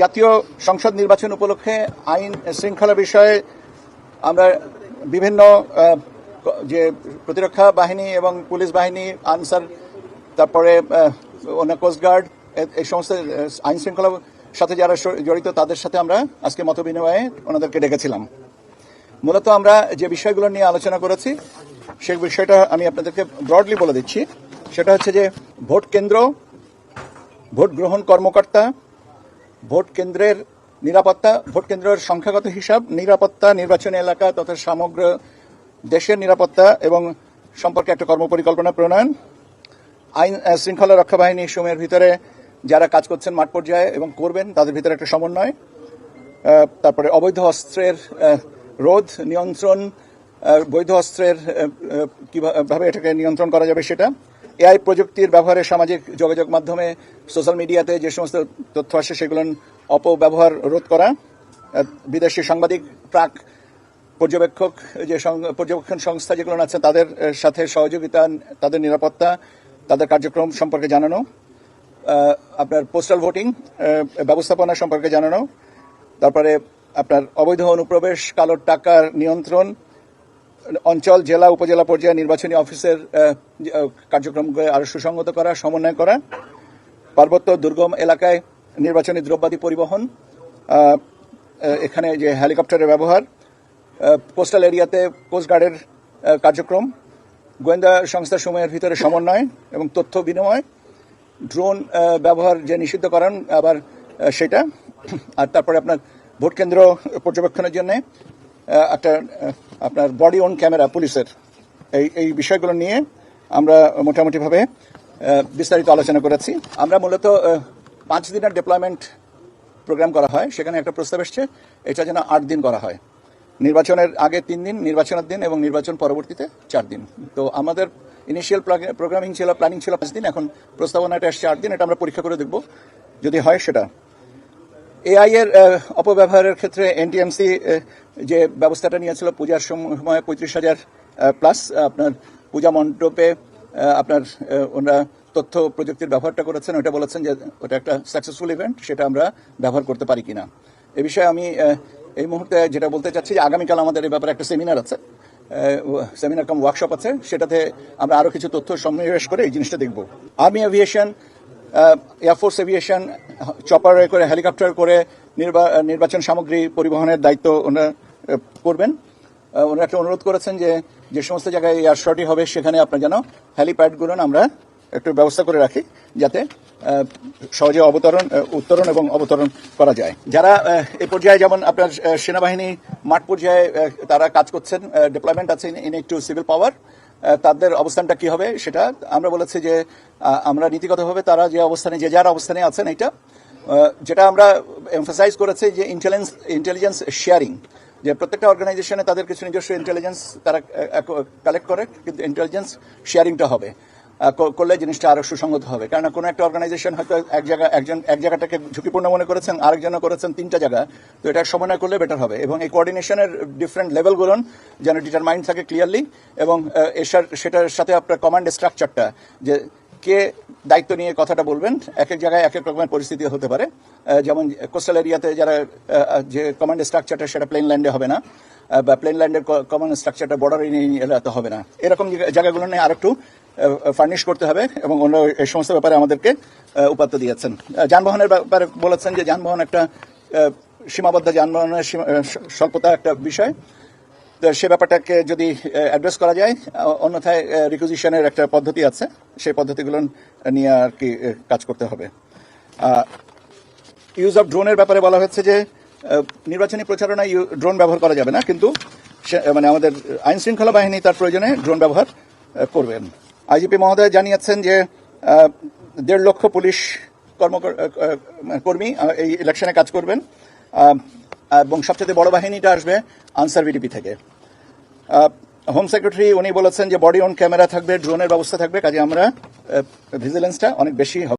জাতীয় সংসদ নির্বাচন উপলক্ষে আইন শৃঙ্খলা বিষয়ে আমরা বিভিন্ন যে প্রতিরক্ষা বাহিনী এবং পুলিশ বাহিনী, আনসার, তারপরে অন্য কোস্টগার্ড এই সমস্ত আইন শৃঙ্খলার সাথে যারা জড়িত তাদের সাথে আমরা আজকে মত বিনিময়ে ওনাদেরকে ডেকেছিলাম। মূলত আমরা যে বিষয়গুলো নিয়ে আলোচনা করেছি সেই বিষয়টা আমি আপনাদেরকে ব্রডলি বলে দিচ্ছি। সেটা হচ্ছে যে ভোট কেন্দ্র, ভোট গ্রহণ কর্মকর্তা ভোট কেন্দ্রের নিরাপত্তা ভোট কেন্দ্রের সংখ্যাগত হিসাব নিরাপত্তা নির্বাচনী এলাকা তথা সমগ্র দেশের নিরাপত্তা এবং সম্পর্কে একটা কর্মপরিকল্পনা প্রণয়ন আইন শৃঙ্খলা রক্ষা বাহিনী সময়ের ভিতরে যারা কাজ করছেন মাঠ পর্যায়ে এবং করবেন তাদের ভিতরে একটা সমন্বয় তারপরে অবৈধ অস্ত্রের রোধ নিয়ন্ত্রণ বৈধ অস্ত্রের আহ, এটাকে নিয়ন্ত্রণ করা যাবে সেটা এআই প্রযুক্তির ব্যবহারে সামাজিক যোগাযোগ মাধ্যমে, সোশ্যাল মিডিয়াতে যে সমস্ত তথ্য আসে সেগুলোর অপব্যবহার রোধ করা বিদেশি সাংবাদিক, প্রাক পর্যবেক্ষক, যে পর্যবেক্ষণ সংস্থা যেগুলো আছে তাদের সাথে সহযোগিতা, তাদের নিরাপত্তা, তাদের কার্যক্রম সম্পর্কে জানানো আপনার পোস্টাল ভোটিং ব্যবস্থাপনা সম্পর্কে জানানো, তারপরে আপনার অবৈধ অনুপ্রবেশ, কালো টাকার নিয়ন্ত্রণ অঞ্চল, জেলা, উপজেলা পর্যায়ে নির্বাচনী অফিসের কার্যক্রমকে আরও সুসংগত করা, সমন্বয় করা। পার্বত্য দুর্গম এলাকায় নির্বাচনী দ্রব্যাদি পরিবহন এখানে যে হেলিকপ্টারের ব্যবহার কোস্টাল এরিয়াতে কোস্টগার্ডের কার্যক্রম, গোয়েন্দা সংস্থাসমূহের ভিতরে সমন্বয় এবং তথ্য বিনিময়, ড্রোন ব্যবহার যে নিষিদ্ধ করেন আবার সেটা, আর তারপরে আপনার ভোট কেন্দ্র পর্যবেক্ষণের জন্য একটা আপনার বডি অন ক্যামেরা পুলিশের। এই এই বিষয়গুলো নিয়ে আমরা মোটামুটিভাবে বিস্তারিত আলোচনা করেছি। আমরা মূলত পাঁচ দিনের ডিপ্লয়মেন্ট প্রোগ্রাম করা হয়। সেখানে একটা প্রস্তাব এসছে, এটা যেন আট দিন করা হয়। নির্বাচনের আগে তিন দিন, নির্বাচনের দিন এবং নির্বাচন পরবর্তীতে চার দিন। তো আমাদের ইনিশিয়াল প্রোগ্রামিং ছিল প্ল্যানিং ছিল পাঁচ দিন, এখন প্রস্তাবনাটা এসছে আট দিন, এটা আমরা পরীক্ষা করে দেখব। যদি হয় সেটা। এআই এর অপব্যবহারের ক্ষেত্রে এনটিএমসি যে ব্যবস্থাটা নিয়েছিল পূজার সময় পঁয়ত্রিশ হাজার প্লাস আপনার পূজা মণ্ডপে আপনার ওনারা তথ্য প্রযুক্তির ব্যবহারটা করেছেন। ওটা বলেছেন যে ওটা একটা সাকসেসফুল ইভেন্ট সেটা আমরা ব্যবহার করতে পারি কিনা। এ বিষয়ে আমি এই মুহূর্তে যেটা বলতে চাচ্ছি যে আগামীকাল আমাদের এই ব্যাপারে একটা সেমিনার আছে। সেমিনার কাম ওয়ার্কশপ আছে। সেটাতে আমরা আরও কিছু তথ্য সন্নিবেশ করে এই জিনিসটা দেখব। Army aviation air force aviation চপারে করে হেলিকপ্টার করে নির্বা- নির্বাচন সামগ্রী পরিবহনের দায়িত্ব ওনারা করবেন। ওনারা একটা অনুরোধ করেছেন যে যে সমস্ত জায়গায় এয়ার শর্টি হবে, সেখানে আপনার যেন হেলিপ্যাডগুলো আমরা একটু ব্যবস্থা করে রাখি, যাতে সহজে অবতরণ উত্তরণ এবং অবতরণ করা যায়। যারা এই পর্যায়ে যেমন আপনার সেনাবাহিনী মাঠ পর্যায়ে তারা কাজ করছেন ডিপ্লয়মেন্ট আছে, ইন একটু সিভিল পাওয়ার তাদের অবস্থানটা কি হবে সেটা আমরা বলেছি যে আমরা নীতিগতভাবে তারা যে অবস্থানে, যে যার অবস্থানে আছেন এটা যেটা আমরা এমফাসাইজ করেছি যে ইন্টেলিজেন্স ইন্টেলিজেন্স শেয়ারিং যে প্রত্যেকটা অর্গানাইজেশনে তাদের কিছু নিজস্ব ইন্টেলিজেন্স তারা কালেক্ট করে, কিন্তু ইন্টেলিজেন্স শেয়ারিংটা হবে। করলে জিনিসটা আরও সুসংগত হবে। কারণ কোনো একটা অর্গানাইজেশন হয়তো এক জায়গা, একজন, এক জায়গাটাকে ঝুঁকিপূর্ণ মনে করেছেন, আরেকজন করেছেন তিনটা জায়গা, তো এটা সমন্বয় করলে বেটার হবে। এবং এই কোঅর্ডিনেশনের ডিফারেন্ট লেভেলগুলো যেন ডিটারমাইন্ড থাকে ক্লিয়ারলি এবং এর সেটার সাথে আপনার কমান্ড স্ট্রাকচারটা যে কে দায়িত্ব নিয়ে কথাটা বলবেন, এক এক জায়গায় এক এক রকমের পরিস্থিতি হতে পারে। যেমন কোস্টাল এরিয়াতে যারা যে কমান্ড স্ট্রাকচারটা সেটা প্লেন ল্যান্ডে হবে না বা প্লেন ল্যান্ডের কমান্ড স্ট্রাকচারটা বর্ডার এলাকাতে হবে না। এরকম জায়গাগুলো নিয়ে আরেকটু ফার্নিশ করতে হবে এবং অন্য এই সমস্ত ব্যাপারে আমাদেরকে উপাত্ত দিয়েছেন। যানবাহনের ব্যাপারে বলেছেন যে যানবাহন একটা সীমাবদ্ধ যানবাহনের স্বল্পতা একটা বিষয়। তো সে ব্যাপারটাকে যদি অ্যাড্রেস করা যায় অন্যথায় রিকুজিশনের একটা পদ্ধতি আছে। সেই পদ্ধতিগুলো নিয়ে আর কি কাজ করতে হবে। ইউজ অফ ড্রোনের ব্যাপারে বলা হচ্ছে যে নির্বাচনী প্রচারণায় ড্রোন ব্যবহার করা যাবে না। কিন্তু মানে আমাদের আইন শৃঙ্খলা বাহিনী তার প্রয়োজনে ড্রোন ব্যবহার করবেন। আইজিপি মহোদয় জানিয়েছেন যে দেড় লক্ষ পুলিশ কর্ম এই ইলেকশনে কাজ করবেন। এবং সবচেয়ে বড় বাহিনীটা আসবে আনসার বিডিপি থেকে। হোম সেক্রেটারি উনি বলেছেন যে, বডি অন ক্যামেরা থাকবে, ড্রোনের ব্যবস্থা থাকবে, কাজে আমরা ভিজিলেন্সটা অনেক বেশি হবে।